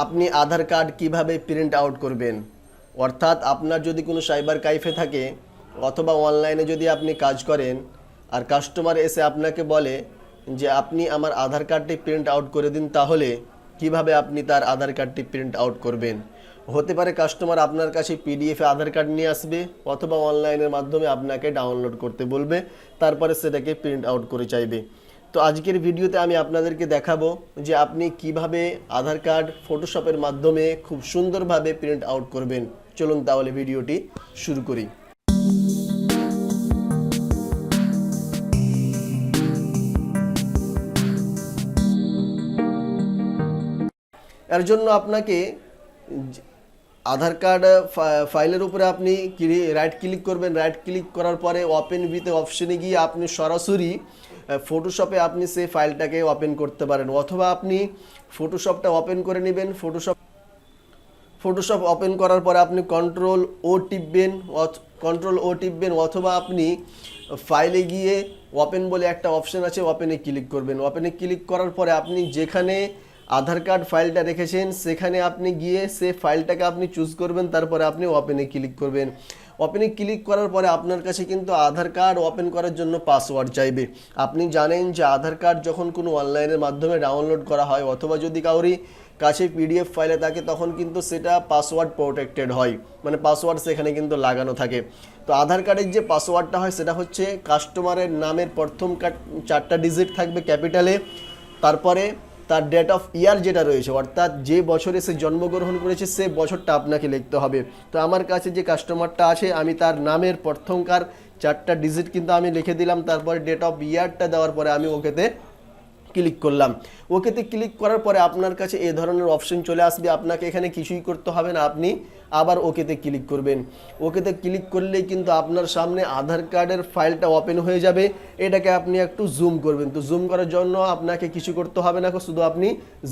আপনি আধার কার্ড কীভাবে print out করবেন? অর্থাৎ আপনার যদি কোনো সাইবার কাইফে থাকে অথবা অনলাইনে যদি আপনি কাজ করেন, আর কাস্টমার এসে আপনাকে বলে যে, আপনি আমার আধার কার্ডটি প্রিন্ট আউট করে দিন তাহলে কীভাবে আপনি তার আধার কার্ডটি প্রিন্ট আউট করবেন? হতে পারে কাস্টমার আপনার কাছে পিডিএফে আধার কার্ড নিয়ে আসবে অথবা অনলাইনের মাধ্যমে আপনাকে ডাউনলোড করতে বলবে, তারপরে সেটাকে প্রিন্ট আউট করে চাইবে। তো আজকের ভিডিওতে আমি আপনাদেরকে দেখাবো যে আপনি কীভাবে আধার কার্ড ফটোশপের মাধ্যমে খুব সুন্দরভাবে প্রিন্ট আউট করবেন। চলুন তাহলে ভিডিওটি শুরু করি। এর জন্য আপনাকে আধার কার্ড ফাইলের উপরে আপনি রাইট ক্লিক করবেন। রাইট ক্লিক করার পরে ওপেন উইথ অপশনে গিয়ে আপনি সরাসরি ফটোশপে আপনি সেই ফাইলটাকে ওপেন করতে পারেন। অথবা আপনি ফটোশপটা ওপেন করে নেবেন। ফটোশপ ফটোশপ ওপেন করার পরে আপনি কন্ট্রোল ও টিপবেন কন্ট্রোল ও টিপবেন, অথবা আপনি ফাইলে গিয়ে ওপেন বলে একটা অপশন আছে ওপেনে ক্লিক করবেন। ওপেনে ক্লিক করার পরে আপনি যেখানে আধার কার্ড ফাইলটা রেখেছেন, সেখানে আপনি গিয়ে সে ফাইলটাকে আপনি চুজ করবেন, তারপরে আপনি ওপেনে ক্লিক করবেন। ওপেনে ক্লিক করার পরে আপনার কাছে কিন্তু আধার কার্ড ওপেন করার জন্য পাসওয়ার্ড চাইবে। আপনি জানেন যে আধার কার্ড যখন কোনো অনলাইনের মাধ্যমে ডাউনলোড করা হয়, অথবা যদি কাউরি কাছে পিডিএফ ফাইলে থাকে, তখন কিন্তু সেটা পাসওয়ার্ড প্রোটেক্টেড হয়। মানে পাসওয়ার্ড সেখানে কিন্তু লাগানো থাকে। তো আধার কার্ডের যে পাসওয়ার্ডটা হয়, সেটা হচ্ছে কাস্টমারের নামের প্রথম চারটা ডিজিট থাকবে ক্যাপিটালে তারপরে তার ডেট অফ ইয়ার যেটা রয়েছে, অর্থাৎ যে বছরে সে জন্মগ্রহণ করেছে, সে বছরটা আপনাকে লিখতে হবে। তো আমার কাছে যে কাস্টমারটা আছে, আমি তার নামের প্রথমকার চারটা ডিজিট কিন্তু আমি লিখে দিলাম, তারপরে ডেট অফ ইয়ারটা দেওয়ার পরে আমি ওকেতে ক্লিক করলাম। ওকেতে ক্লিক করার পরে আপনার কাছে এই ধরনের অপশন চলে আসবে। আপনাকে এখানে কিছুই করতে হবে না। আপনি আবার ওকেতে ক্লিক করবেন। ওকেতে ক্লিক করলেই কিন্তু আপনার সামনে আধার কার্ডের ফাইলটা ওপেন হয়ে যাবে। এটাকে আপনি একটু জুম করবেন। তো জুম করার জন্য আপনাকে কিছু করতে হবে না। শুধু আপনি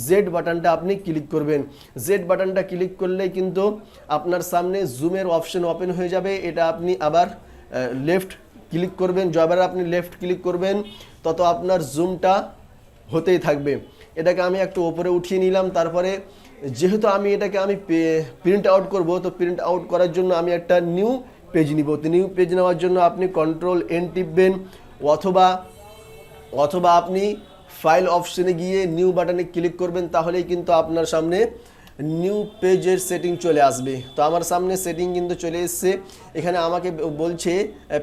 জেড বাটনটা আপনি ক্লিক করবেন। জেড বাটনটা ক্লিক করলেই কিন্তু আপনার সামনে জুমের অপশন ওপেন হয়ে যাবে। এটা আপনি আবার লেফট ক্লিক করবেন। যবার আপনি লেফট ক্লিক করবেন, তত আপনার জুমটা হতেই থাকবে। এটাকে আমি একটু ওপরে উঠিয়ে নিলাম, তারপরে যেহেতু আমি এটাকে আমি প্রিন্ট আউট করব, তো প্রিন্ট আউট করার জন্য আমি একটা নিউ পেজ নিব। তো নিউ পেজ নেওয়ার জন্য আপনি কন্ট্রোল এন টিপবেন অথবা অথবা আপনি ফাইল অপশনে গিয়ে নিউ বাটনে ক্লিক করবেন, তাহলেই কিন্তু আপনার সামনে নিউ পেজের সেটিং চলে আসবে। তো আমার সামনে সেটিং কিন্তু চলে এসছে। এখানে আমাকে বলছে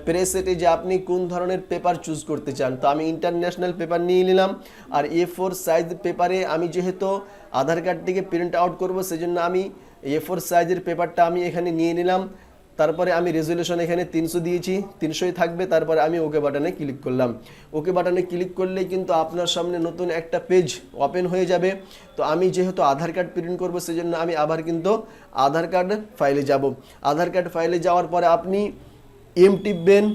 প্রেস সেটে যে আপনি কোন ধরনের পেপার চুজ করতে চান। তো আমি ইন্টারন্যাশনাল পেপার নিয়ে নিলাম। আর এ ফোর সাইজ পেপারে আমি যেহেতু আধার কার্ডটিকে প্রিন্ট আউট করব, সেজন্য আমি এ ফোর সাইজের পেপারটা আমি এখানে নিয়ে নিলাম। তারপরে আমি রেজুলেশন এখানে তিনশো দিয়েছি, তিনশোই থাকবে, তারপরে আমি ওকে বাটনে ক্লিক করলাম। ওকে বাটনে ক্লিক করলেই কিন্তু আপনার সামনে নতুন একটা পেজ ওপেন হয়ে যাবে। তো আমি যেহেতু আধার কার্ড প্রিন্ট করব, সেজন্য আমি আবার কিন্তু আধার কার্ড ফাইলে যাব। আধার কার্ড ফাইলে যাওয়ার পরে আপনি এম টিপবেন,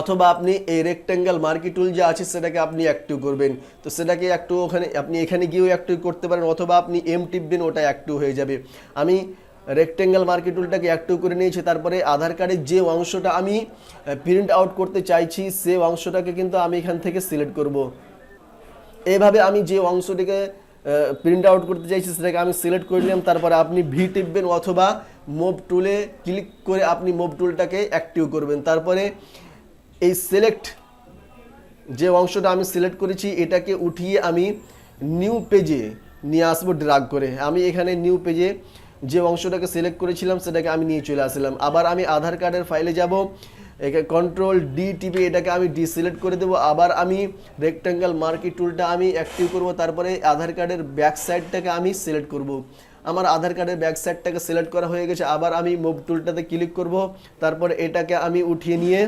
অথবা আপনি এই রেক্ট্যাঙ্গেল মার্কি টুল যে আছে, সেটাকে আপনি অ্যাক্টিভ করবেন। তো সেটাকে একটু ওখানে, আপনি এখানে গিয়েও অ্যাক্টিভ করতে পারেন, অথবা আপনি এম টিপবেন ওটা অ্যাক্টিভ হয়ে যাবে। আমি রেক্ট্যাঙ্গেল মার্কি টুলটাকে অ্যাক্টিভ করে নিয়েছি। তারপরে আধার কার্ডের যে অংশটা আমি প্রিন্ট আউট করতে চাইছি, সে অংশটাকে কিন্তু আমি এখান থেকে সিলেক্ট করব। এইভাবে আমি যে অংশটিকে প্রিন্ট আউট করতে চাইছি, সেটাকে আমি সিলেক্ট করে নিলাম। তারপরে আপনি ভি টিপবেন অথবা মুভ টুলে ক্লিক করে আপনি মুভ টুলটাকে অ্যাক্টিভ করবেন। তারপরে এই সিলেক্ট যে অংশটা আমি সিলেক্ট করেছি, এটাকে উঠিয়ে আমি নিউ পেজে নিয়ে আসব ড্রাগ করে। আমি এখানে নিউ পেজে যে অংশটাকে সিলেক্ট করেছিলাম, সেটাকে আমি নিয়ে চলে আসলাম। আবার আমি আধার কার্ডের ফাইলে যাব, একে কন্ট্রোল ডি টিপে এটাকে আমি ডি সিলেক্ট করে দেবো। আবার আমি রেক্ট্যাঙ্গেল মার্কি টুলটা আমি অ্যাক্টিভ করব, তারপরে আধার কার্ডের ব্যাক সাইডটাকে আমি সিলেক্ট করব। আমার আধার কার্ডের ব্যাক সাইডটাকে সিলেক্ট করা হয়ে গেছে। আবার আমি মুভ টুলটাতে ক্লিক করব, তারপরে এটাকে আমি উঠিয়ে নিয়ে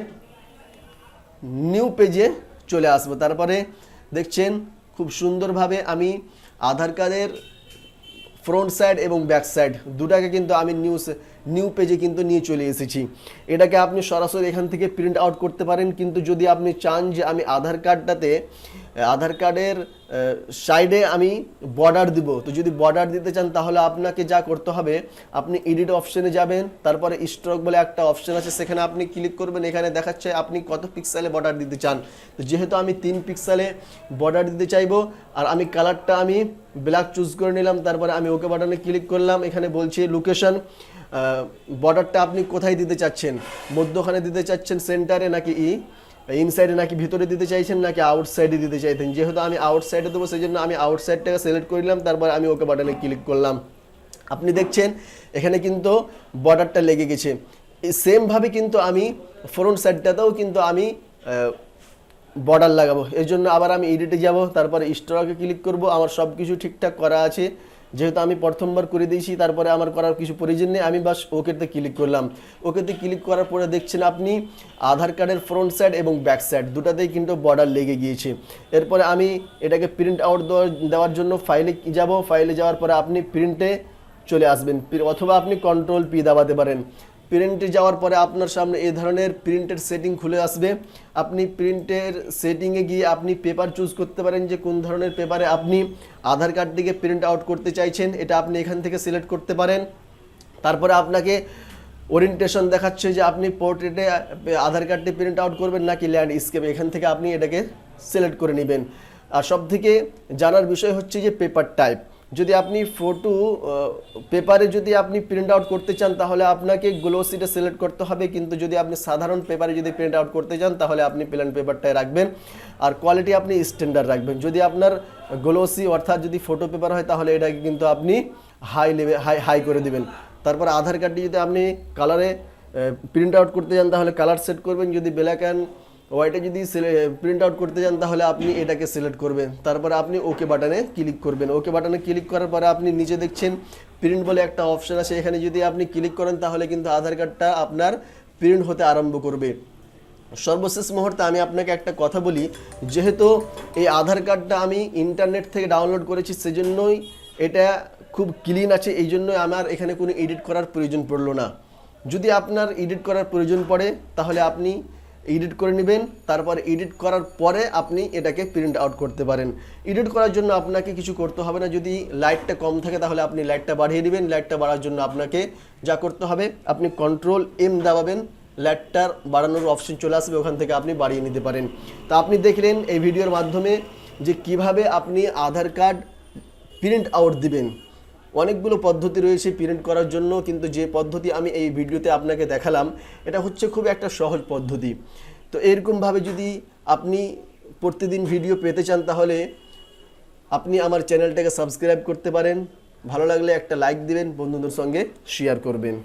নিউ পেজে চলে আসব। তারপরে দেখছেন, খুব সুন্দরভাবে আমি আধার কার্ডের ফ্রন্ট সাইড এবং ব্যাক সাইড দুটাকে কিন্তু আমি নিউজ নিউ পেজে কিন্তু নিয়ে চলে এসেছি। এটাকে আপনি সরাসরি এখান থেকে প্রিন্ট আউট করতে পারেন। কিন্তু যদি আপনি চান যে আমি আধার কার্ডটাতে আধার কার্ডের সাইডে আমি বর্ডার দিব। তো যদি বর্ডার দিতে চান, তাহলে আপনাকে যা করতে হবে, আপনি এডিট অপশনে যাবেন, তারপরে স্ট্রোক বলে একটা অপশন আছে, সেখানে আপনি ক্লিক করবেন, এখানে দেখাচ্ছে আপনি কত পিক্সেলে বর্ডার দিতে চান। তো যেহেতু আমি তিন পিক্সেলে বর্ডার দিতে চাইব, আর আমি কালারটা আমি ব্ল্যাক চুজ করে নিলাম, তারপরে আমি ওকে বাটনে ক্লিক করলাম, এখানে বলছে লোকেশন বর্ডারটা আপনি কোথায় দিতে চাচ্ছেন? মধ্যখানে দিতে চাচ্ছেন সেন্টারে নাকি ই ইনসাইডে নাকি ভিতরে দিতে চাইছেন নাকি আউটসাইডে দিতে চাইতেন? যেহেতু আমি আউটসাইডে দেবো সেই জন্য আমি আউটসাইডটাকে সিলেক্ট করলাম তারপর আমি ওকে বাটনে ক্লিক করলাম। আপনি দেখছেন, এখানে কিন্তু বর্ডারটা লেগে গেছে। সেমভাবে কিন্তু আমি ফ্রন্ট সাইডটাতেও কিন্তু আমি বর্ডার লাগাবো। এর জন্য আবার আমি এডিটে যাব, তারপরে স্ট্রকে ক্লিক করব, আমার সব কিছু ঠিকঠাক করা আছে। যেহেতু আমি প্রথমবার করে দিয়েছি, তারপরে আমার করার কিছু প্রয়োজন নেই, আমি বাস ওকেতে ক্লিক করলাম। ওকেতে ক্লিক করার পরে দেখছেন আপনি আধার কার্ডের ফ্রন্ট সাইড এবং ব্যাক সাইড দুটাতেই কিন্তু বর্ডার লেগে গিয়েছে। এরপরে আমি এটাকে প্রিন্ট আউট দেওয়ার জন্য ফাইলে যাব। ফাইলে যাওয়ার পরে আপনি প্রিন্টে চলে আসবেন। অথবা আপনি কন্ট্রোল পি দাবাতে পারেন। প্রিন্টে যাওয়ার পরে আপনার সামনে এই ধরনের প্রিন্টের সেটিং খুলে আসবে। আপনি প্রিন্টের সেটিংয়ে গিয়ে আপনি পেপার চুজ করতে পারেন যে কোন ধরনের পেপারে আপনি আধার কার্ডটিকে প্রিন্ট আউট করতে চাইছেন, এটা আপনি এখান থেকে সিলেক্ট করতে পারেন। তারপরে আপনাকে ওরিয়েন্টেশন দেখাচ্ছে যে আপনি পোর্ট্রেটে আধার কার্ডটি প্রিন্ট আউট করবেন নাকি ল্যান্ডস্কেপে এখান থেকে আপনি এটাকে সিলেক্ট করে নেবেন। আর সব থেকে জানার বিষয় হচ্ছে যে পেপার টাইপ যদি আপনি ফটো পেপারে যদি আপনি প্রিন্ট আউট করতে চান, তাহলে আপনাকে গ্লোসিটা সিলেক্ট করতে হবে। কিন্তু যদি আপনি সাধারণ পেপারে যদি প্রিন্ট আউট করতে চান, তাহলে আপনি প্ল্যান পেপারটাই রাখবেন। আর কোয়ালিটি আপনি স্ট্যান্ডার্ড রাখবেন। যদি আপনার গ্লোসি অর্থাৎ যদি ফটো পেপার হয়, তাহলে এটাকে কিন্তু আপনি হাই লেভেল হাই হাই করে দিবেন। তারপর আধার কার্ডটি যদি আপনি কালারে প্রিন্ট আউট করতে চান, তাহলে কালার সেট করবেন। যদি ব্ল্যাক অ্যান্ড হোয়াইটে যদি প্রিন্ট আউট করতে চান তাহলে আপনি এটাকে সিলেক্ট করবেন। তারপরে আপনি ওকে বাটনে ক্লিক করবেন। ওকে বাটনে ক্লিক করার পরে আপনি নিচে দেখছেন প্রিন্ট বলে একটা অপশন আছে। এখানে যদি আপনি ক্লিক করেন, তাহলে কিন্তু আধার কার্ডটা আপনার প্রিন্ট হতে আরম্ভ করবে। সর্বশেষ মুহূর্তে আমি আপনাকে একটা কথা বলি। যেহেতু এই আধার কার্ডটা আমি ইন্টারনেট থেকে ডাউনলোড করেছি, সেজন্যই এটা খুব ক্লিন আছে। এই জন্যই আমার এখানে কোনো এডিট করার প্রয়োজন পড়ল না। যদি আপনার এডিট করার প্রয়োজন পড়ে, তাহলে আপনি এডিট করে নেবেন, তারপর এডিট করার পরে আপনি এটাকে প্রিন্ট আউট করতে পারেন। এডিট করার জন্য আপনাকে কিছু করতে হবে না, যদি লাইটটা কম থাকে তাহলে আপনি লাইটটা বাড়িয়ে দিবেন লাইটটা বাড়ার জন্য আপনাকে যা করতে হবে, আপনি কন্ট্রোল এম দাবাবেন লাইটটার বাড়ানোর অপশন চলে আসবে, ওখান থেকে আপনি বাড়িয়ে নিতে পারেন। তা আপনি দেখলেন এই ভিডিওর মাধ্যমে যে কীভাবে আপনি আধার কার্ড প্রিন্ট আউট দিবেন। অনেকগুলো পদ্ধতি রয়েছে প্রিন্ট করার জন্য, কিন্তু যে পদ্ধতি আমি এই ভিডিওতে আপনাকে দেখালাম, এটা হচ্ছে খুব একটা সহজ পদ্ধতি। তো এরকমভাবে যদি আপনি প্রতিদিন ভিডিও পেতে চান তাহলে আপনি আমার চ্যানেলটাকে সাবস্ক্রাইব করতে পারেন। ভালো লাগলে একটা লাইক দিবেন, বন্ধুদের সঙ্গে শেয়ার করবেন।